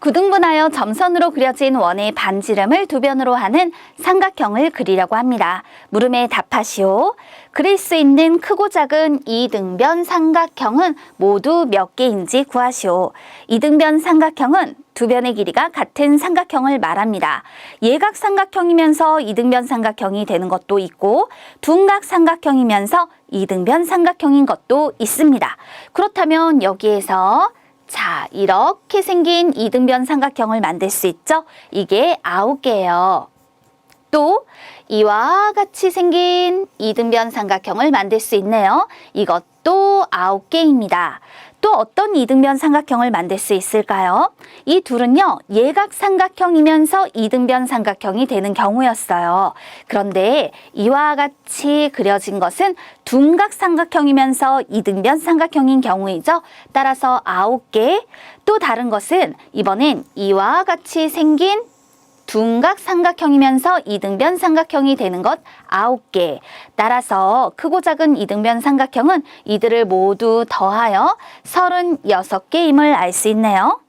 구등분하여 점선으로 그려진 원의 반지름을 두 변으로 하는 삼각형을 그리려고 합니다. 물음에 답하시오. 그릴 수 있는 크고 작은 이등변 삼각형은 모두 몇 개인지 구하시오. 이등변 삼각형은 두 변의 길이가 같은 삼각형을 말합니다. 예각 삼각형이면서 이등변 삼각형이 되는 것도 있고 둔각 삼각형이면서 이등변 삼각형인 것도 있습니다. 그렇다면 여기에서 자, 이렇게 생긴 이등변 삼각형을 만들 수 있죠? 이게 아홉 개예요. 또 이와 같이 생긴 이등변 삼각형을 만들 수 있네요. 이것도 아홉 개입니다. 또 어떤 이등변 삼각형을 만들 수 있을까요? 이 둘은요, 예각 삼각형이면서 이등변 삼각형이 되는 경우였어요. 그런데 이와 같이 그려진 것은 둔각 삼각형이면서 이등변 삼각형인 경우이죠. 따라서 아홉 개. 또 다른 것은 이번엔 이와 같이 생긴 둔각 삼각형이면서 이등변 삼각형이 되는 것 아홉 개. 따라서 크고 작은 이등변 삼각형은 이들을 모두 더하여 36개임을 알 수 있네요.